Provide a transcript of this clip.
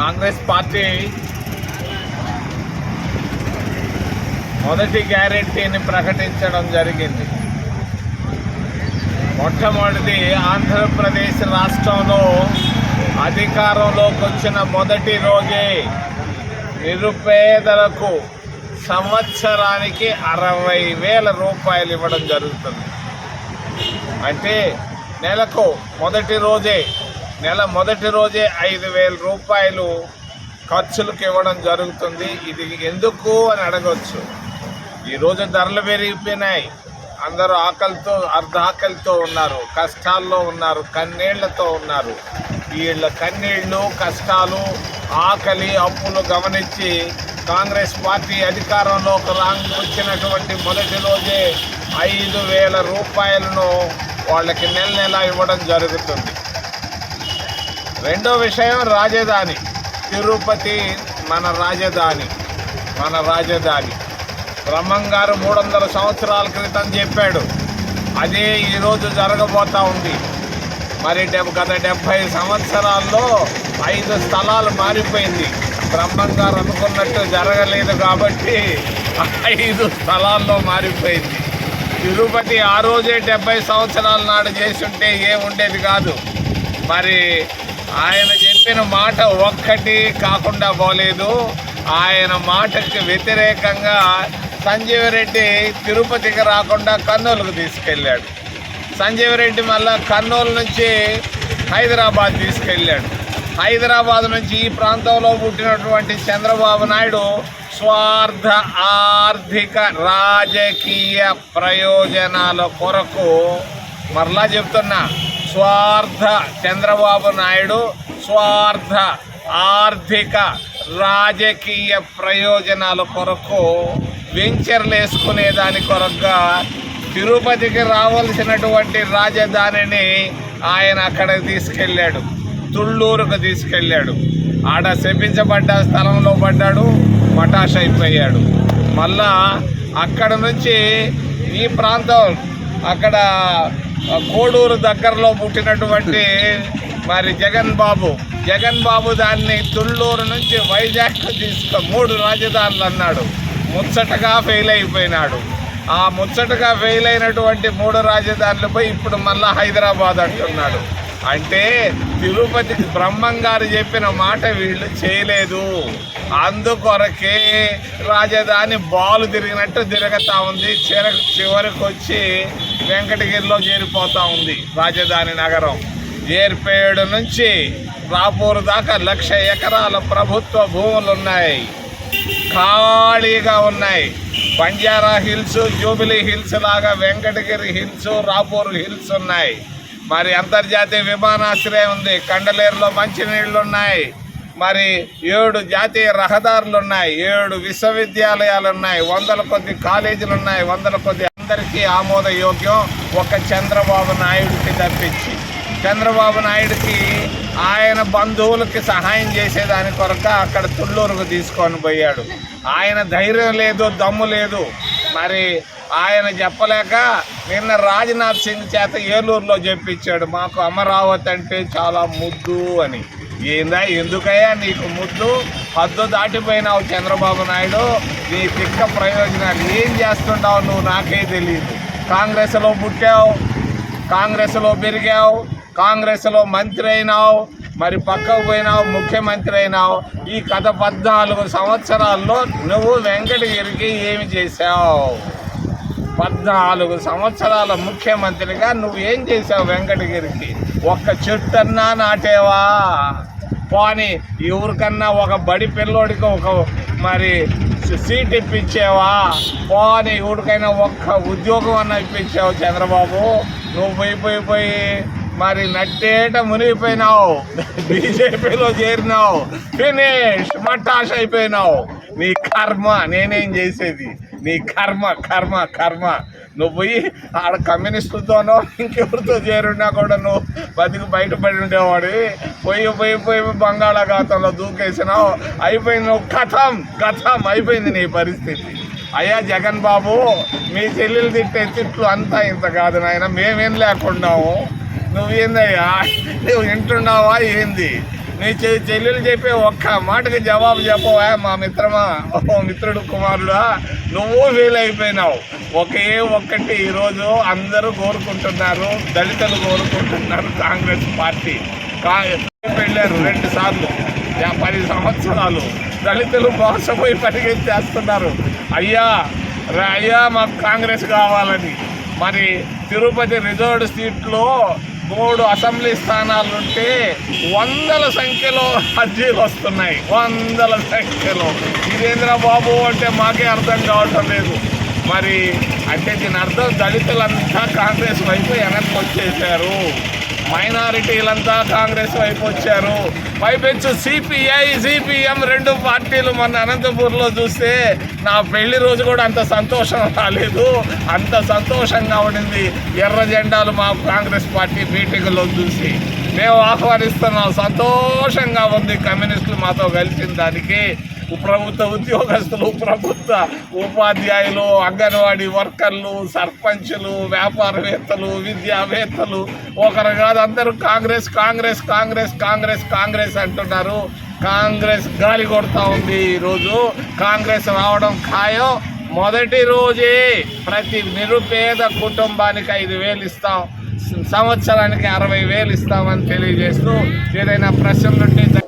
Congress party మొదటి గ్యారెంటీని ప్రకటించడం జరిగింది. మొట్టమొదటి ఆంధ్రప్రదేశ్ రాష్ట్రంలో అధికారంలోకి వచ్చిన మొదటి రోజే నిరుపేదలకు సంవత్సరానికి అరవై వేల రూపాయలు ఇవ్వడం జరుగుతుంది. అంటే నెలకు మొదటి రోజే నెల మొదటి రోజే ఐదు వేల రూపాయలు ఖర్చులకు ఇవ్వడం జరుగుతుంది. ఇది ఎందుకు అని అడగవచ్చు ఈరోజు ధరలు పెరిగిపోయినాయి. అందరూ ఆకలితో అర్ధాకలితో ఉన్నారు. కష్టాల్లో ఉన్నారు. కన్నీళ్ళతో ఉన్నారు. వీళ్ళ కన్నీళ్ళు కష్టాలు ఆకలి అప్పులు గమనించి కాంగ్రెస్ పార్టీ అధికారంలోకి రాంగ్ వచ్చినటువంటి మొదటి రోజే ఐదు వేల రూపాయలను వాళ్ళకి నెల నెల ఇవ్వడం జరుగుతుంది. రెండో విషయం రాజధాని. తిరుపతి మన రాజధాని. మన రాజధాని. బ్రహ్మం గారు మూడు వందల సంవత్సరాల క్రితం చెప్పాడు. అదే ఈరోజు జరగబోతా ఉంది. మరి డెబ్ గత డెబ్భై సంవత్సరాల్లో ఐదు స్థలాలు మారిపోయింది. బ్రహ్మం గారు అనుకున్నట్టు జరగలేదు కాబట్టి ఐదు స్థలాల్లో మారిపోయింది. తిరుపతి ఆ రోజే డెబ్బై సంవత్సరాల నాడు చేసి ఉంటే ఏముండేది కాదు. మరి ఆయన చెప్పిన మాట ఒక్కటి కాకుండా పోలేదు. ఆయన మాటకి వ్యతిరేకంగా సంజీవ రెడ్డి తిరుపతికి రాకుండా కర్నూలుకు తీసుకెళ్ళాడు. సంజీవ రెడ్డి మళ్ళా కర్నూలు నుంచి హైదరాబాద్ తీసుకెళ్ళాడు. హైదరాబాద్ నుంచి ఈ ప్రాంతంలో పుట్టినటువంటి చంద్రబాబు నాయుడు స్వార్థ ఆర్థిక రాజకీయ ప్రయోజనాల కొరకు మరలా చెప్తున్నా. స్వార్థ చంద్రబాబు నాయుడు స్వార్థ ఆర్థిక రాజకీయ ప్రయోజనాల కొరకు వెంచర్లు వేసుకునే దాని కొరకుగా తిరుపతికి రావాల్సినటువంటి రాజధానిని ఆయన అక్కడికి తీసుకెళ్ళాడు తుళ్ళూరుకు తీసుకెళ్ళాడు. ఆడ శపించబడ్డ స్థలంలో పడ్డాడు మటాష్ అయిపోయాడు. మళ్ళా అక్కడ నుంచి ఈ ప్రాంతం అక్కడ కోడూరు దగ్గరలో పుట్టినటువంటి మరి జగన్ బాబు. జగన్ బాబు దాన్ని తుళ్ళూరు నుంచి వైజాగ్ తీసుకో మూడు రాజధానులు అన్నాడు. ముచ్చటగా ఫెయిల్ అయిపోయినాడు. ఆ ముచ్చటగా ఫెయిల్ అయినటువంటి మూడు రాజధానులపై ఇప్పుడు మళ్ళా హైదరాబాద్ అంటున్నాడు. అంటే తిరుపతికి బ్రహ్మం గారు చెప్పిన మాట వీళ్ళు చేయలేదు. అందుకొరకే రాజధాని బాలు తిరిగినట్టు తిరుగుతూ ఉంది. చిర చివరికి వచ్చి వెంకటగిరిలో చేరిపోతూ ఉంది రాజధాని నగరం. ఏర్పేడు నుంచి రాపూర్ దాకా లక్ష ఎకరాల ప్రభుత్వ భూములు ఉన్నాయి ఖాళీగా ఉన్నాయి. బంజారా హిల్స్ జూబిలీ హిల్స్ లాగా వెంకటగిరి హిల్స్ రాపూరు హిల్స్ ఉన్నాయి. మరి అంతర్జాతీయ విమానాశ్రయం ఉంది. కండలేరులో మంచినీళ్ళు ఉన్నాయి. మరి ఏడు జాతీయ రహదారులు ఉన్నాయి. ఏడు విశ్వవిద్యాలయాలు ఉన్నాయి. వందల కొద్ది కాలేజీలు ఉన్నాయి. వందల కొద్ది అందరికీ ఆమోదయోగ్యం ఒక చంద్రబాబు నాయుడికి తప్పించి. చంద్రబాబు నాయుడికి ఆయన బంధువులకి సహాయం చేసేదాని కొరక అక్కడ తుళ్ళూరుకు తీసుకొని పోయాడు. ఆయన ధైర్యం లేదు దమ్ము లేదు. మరి ఆయన చెప్పలేక నిన్న రాజ్నాథ్ సింగ్ చేత ఏలూరులో చెప్పించాడు మాకు అమరావతి అంటే చాలా ముద్దు అని. ఏందా ఎందుకయ్యా నీకు ముద్దు? హద్దు దాటిపోయినావు చంద్రబాబు నాయుడు. నీ తిక్క ప్రయోజనాలు ఏం చేస్తుంటావు నువ్వు నాకే తెలియదు కాంగ్రెస్లో పుట్టావు కాంగ్రెస్లో పెరిగావు కాంగ్రెస్లో మంత్రి అయినావు మరి పక్కకు పోయినావు ముఖ్యమంత్రి అయినావు. ఈ గత పద్నాలుగు సంవత్సరాల్లో నువ్వు వెంకటగిరికి ఏమి చేశావు? పద్నాలుగు సంవత్సరాల ముఖ్యమంత్రిగా నువ్వు ఏం చేసావు వెంకటగిరికి ఒక్క చెట్టన్నా నాటేవా? పోనీ ఎవరికన్నా ఒక బడి పిల్లోడికి ఒక మరి సీట్ ఇప్పించేవా? పోనీ ఎవరికైనా ఒక్క ఉద్యోగం అన్న ఇప్పించావు చంద్రబాబు? నువ్వు పోయి పోయి పోయి మరి నట్టేట మునిగిపోయినావు. బీజేపీలో చేరినావు. ఫినిష్. మటాష్ అయిపోయినావు. నీ కర్మ నేనేం చేసేది? నీ కర్మ కర్మ కర్మ. నువ్వు పోయి ఆడ కమ్యూనిస్టులతోనో ఇంకెవరితో చేరున్నా కూడా నువ్వు బతికి బయటపడి ఉండేవాడి. పోయి పోయి పోయి బంగాళాఖాతంలో దూకేసినావు. అయిపోయింది నువ్వు కథం కథం. అయిపోయింది నీ పరిస్థితి. అయ్యా జగన్ బాబు మీ చెల్లెలు తిట్టే తిట్లు అంతా ఇంత కాదు నాయన. మేమేం లేకున్నాము నువ్వేందయ్యా? నువ్వు వింటున్నావా ఏంది? నీ చెల్లెలు చెప్పే ఒక్క మాటకి జవాబు చెప్పవా మా మిత్రమా? ఓ మిత్రుడు కుమారుడా నువ్వు ఫెయిల్ అయిపోయినావు ఒకే ఒక్కటి ఈరోజు అందరూ కోరుకుంటున్నారు దళితులు కోరుకుంటున్నారు కాంగ్రెస్ పార్టీ. కా- వెళ్ళారు రెండు సార్లు. పది సంవత్సరాలు. దళితులు మోసపోయి పరిగెత్తేస్తున్నారు. అయ్యా రా- అయ్యా మాకు కాంగ్రెస్ కావాలని. మరి తిరుపతి రిజర్వ్డ్ సీట్లో మూడు అసెంబ్లీ స్థానాలు ఉంటే వందల సంఖ్యలో అర్జీలు వస్తున్నాయి. వందల సంఖ్యలో. ఇదేంద్ర బాబు అంటే మాకే అర్థం కావటం లేదు. మరి అంటే దీని అర్థం దళితులంతా కాంగ్రెస్ వైపు వెనక్కి వచ్చేసారు. మైనారిటీలంతా కాంగ్రెస్ వైపు వచ్చారు. పైపెచ్చు సిపిఐ సిపిఎం రెండు పార్టీలు మన అనంతపూర్లో చూస్తే నా పెళ్ళి రోజు కూడా అంత సంతోషం రాలేదు. అంత సంతోషంగా ఉండింది. ఎర్ర జెండాలు మా కాంగ్రెస్ పార్టీ మీటింగ్లో చూసి. మేము ఆహ్వానిస్తున్నాం. సంతోషంగా ఉంది. కమ్యూనిస్టులు మాతో కలిసిన దానికి. ప్రభుత్వ ఉద్యోగస్తులు ప్రభుత్వ ఉపాధ్యాయులు అంగన్వాడీ వర్కర్లు సర్పంచులు వ్యాపారవేత్తలు విద్యావేత్తలు ఒకరు కాదు అందరూ కాంగ్రెస్ కాంగ్రెస్ కాంగ్రెస్ కాంగ్రెస్ కాంగ్రెస్ అంటున్నారు. కాంగ్రెస్ గాలి కొడతా ఉంది ఈరోజు. కాంగ్రెస్ రావడం ఖాయం. మొదటి రోజే ప్రతి నిరుపేద కుటుంబానికి ఐదు వేలు ఇస్తాం. సంవత్సరానికి అరవై వేలు ఇస్తామని తెలియజేస్తూ ఏదైనా ప్రశ్నలుంటే